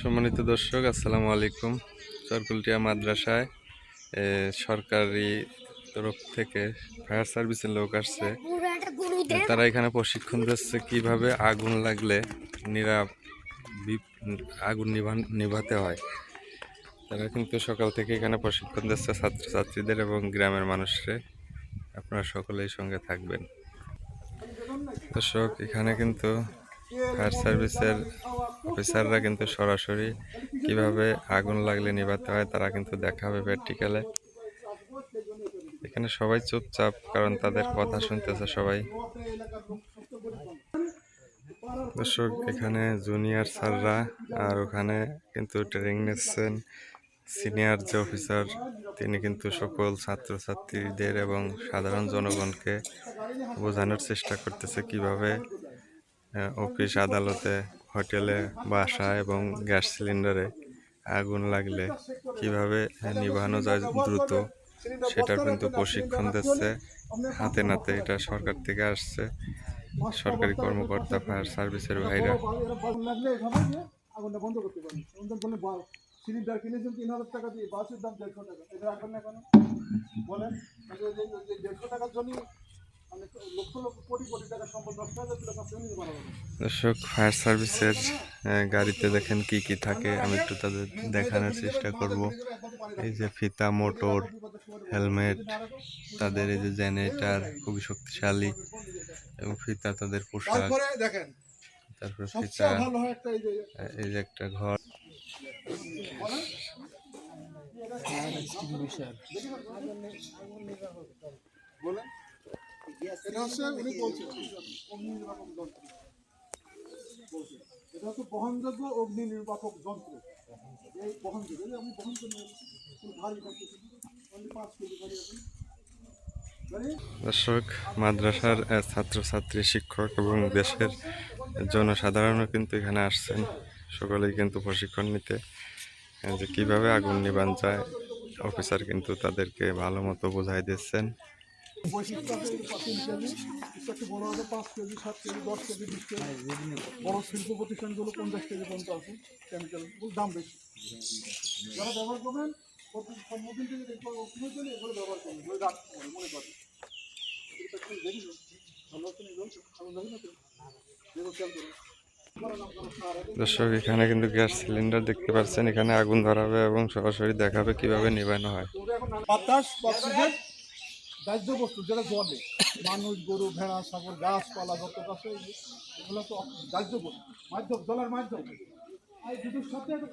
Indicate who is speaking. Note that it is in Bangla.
Speaker 1: সম্মানিত দর্শক, আসসালামু আলাইকুম। চরকুলটিয়া মাদ্রাসায় সরকারি তরফ থেকে ফায়ার সার্ভিসের লোক আসছে। তারা এখানে প্রশিক্ষণ দিচ্ছে কীভাবে আগুন লাগলে নিরা আগুন নিভাতে হয়। তারা কিন্তু সকাল থেকে এখানে প্রশিক্ষণ দিচ্ছে ছাত্রছাত্রীদের এবং গ্রামের মানুষরে আপনারা সকলেই সঙ্গে থাকবেন। দর্শক, এখানে কিন্তু ফায়ার সার্ভিসের অফিসাররা কিন্তু সরাসরি কীভাবে আগুন লাগলে নিভাতে হয় তারা কিন্তু দেখাবে প্র্যাকটিক্যালে। এখানে সবাই চুপচাপ, কারণ তাদের কথা শুনতেছে সবাই। দর্শক, এখানে জুনিয়র স্যাররা আর ওখানে কিন্তু ট্রেনিং নিচ্ছেন সিনিয়র যে অফিসার, তিনি কিন্তু সকল ছাত্রছাত্রীদের এবং সাধারণ জনগণকে বোঝানোর চেষ্টা করতেছে কীভাবে অফিস আদালতে হোটেলে বাসা এবং গ্যাস সিলিন্ডারে আগুন লাগলে কীভাবে নিভানো যায় দ্রুত সেটার কিন্তু প্রশিক্ষণ দিচ্ছে। হাতে নাতে এটা সরকার থেকে আসছে। সরকারি কর্মকর্তা ফায়ার সার্ভিসের ভাইরা।
Speaker 2: আগুন লাগলে এভাবে যে আগুনটা বন্ধ করতে পারি সিলিন্ডার কিনেছেন তিন হাজার টাকা দিয়ে বাসের দাম দেড়শো টাকা। এটা রাখবেন না কেন? বলেন দেড়শো টাকার জন্য
Speaker 1: দর্শক ফায়ার সার্ভিসের গাড়িতে দেখেন কি কি থাকে আমি একটু তাদের দেখানোর চেষ্টা করব। এই যে ফিতা মোটর হেলমেট তাদের এই যে জেনারেটার খুবই শক্তিশালী এবং ফিতা তাদের পোশাক
Speaker 2: তারপরে
Speaker 1: ফিতা
Speaker 2: এই যে
Speaker 1: একটা ঘর।
Speaker 2: বলেন। বহনযোগ্য অগ্নি যন্ত্র। এই বহনযোগ্য আমি বহন করে ভারী পাঁচ কেজি ভারী আছে
Speaker 1: দর্শক, মাদ্রাসার ছাত্রছাত্রী, শিক্ষক এবং দেশের জনসাধারণও কিন্তু এখানে আসছেন। সকলেই কিন্তু প্রশিক্ষণ নিতে। যে কীভাবে আগুন নিবান যায়, অফিসার কিন্তু তাদেরকে ভালো মতো বোঝাই দিচ্ছেন।
Speaker 2: বৈশিষ্ট্য তিন কেজি এটা একটু বড় হবে পাঁচ কেজি সাত কেজি দশ কেজি বিশ কেজি। বড় শিল্প প্রতিষ্ঠানগুলো পঞ্চাশ কেজি পর্যন্ত আছে দাম বেশি। যারা ব্যবহার করবেন সম্মুখীন থেকে দেখব ওখানে এগুলো ব্যবহার করবেন মনে রাখতে মনে করেন। দেখি ভালো? না তো? খেয়াল
Speaker 1: দর্শক এখানে কিন্তু গ্যাস সিলিন্ডার দেখতে পাচ্ছেন এখানে আগুন ধরাবে এবং সরাসরি দেখাবে কীভাবে নিবানো হয়।
Speaker 2: বাতাস অক্সিজেন দাহ্য বস্তু যেটা জলে মানুষ, গরু, ভেড়া সাগর গাছপালা যত গাছ এগুলো তো দাহ্য বস্তু মাধ্যম, জলের মাধ্যম। আর দুটোর সাথে একটা